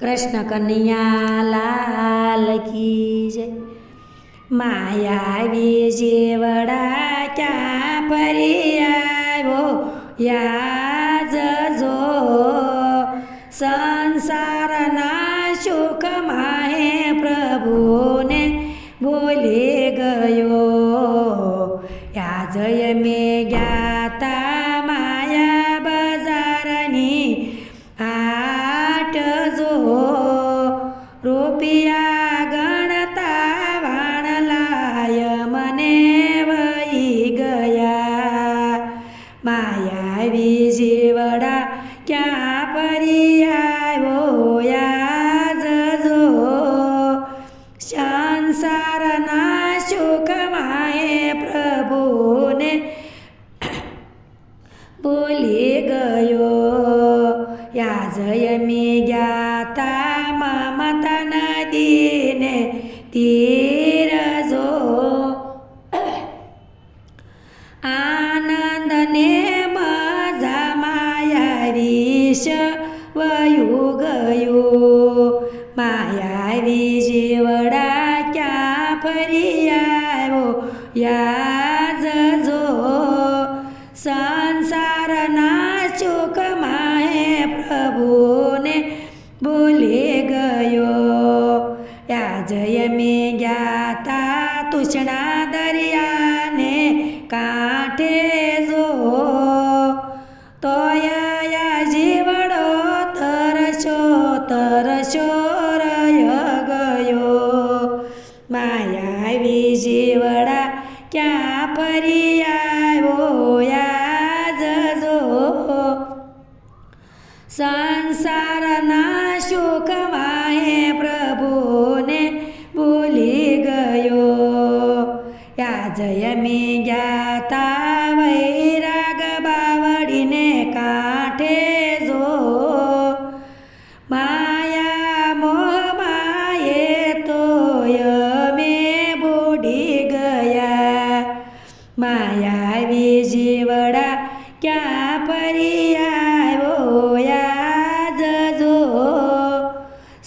કૃષ્ણ કનૈયા લાલ કી જય. માયાવી જેવડા ક્યાં ફરી આવ્યો? યાદ જો સંસારના સુખમાં હે પ્રભુને ભૂલી ગયો. યાજય મેં परी आयो याज जो संसार नाशोक माए प्रभु ने बोली गयो याज ज्ञाता ममता नदी ने ती खरी याज जो संसार ना चुक माहे प्रभु ने भूले गयो। याजय में ज्ञाता तूषणा दरिया ने कांठे जो માયાવી જીવડા ક્યાં ફરી આવ્યો યાદ જો સંસારના સુખમાં હે પ્રભુને ભૂલી ગયો યા જય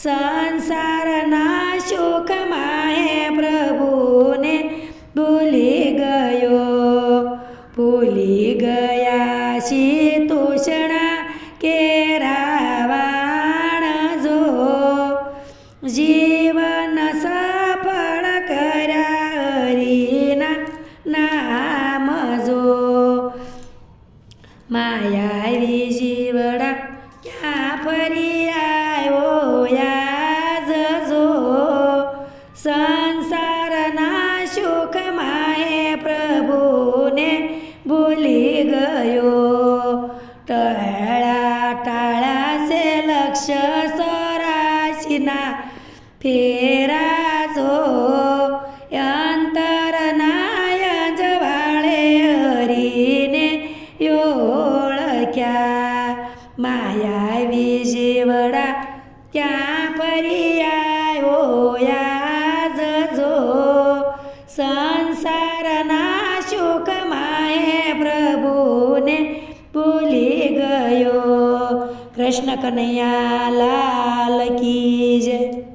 संसार नाशोक माहे प्रभु ने भूली गयो। भूली गया शीतोषण के रावण जो। जीवन सफल करीना नाम जो। मायावी પ્રભુને ભૂલી ગયો ટળા ટાળા છે લક્ષ્ય સોરાશીના ફેરા પ્રભુને ભૂલી ગયો. કૃષ્ણ કનૈયા લાલ કી જય.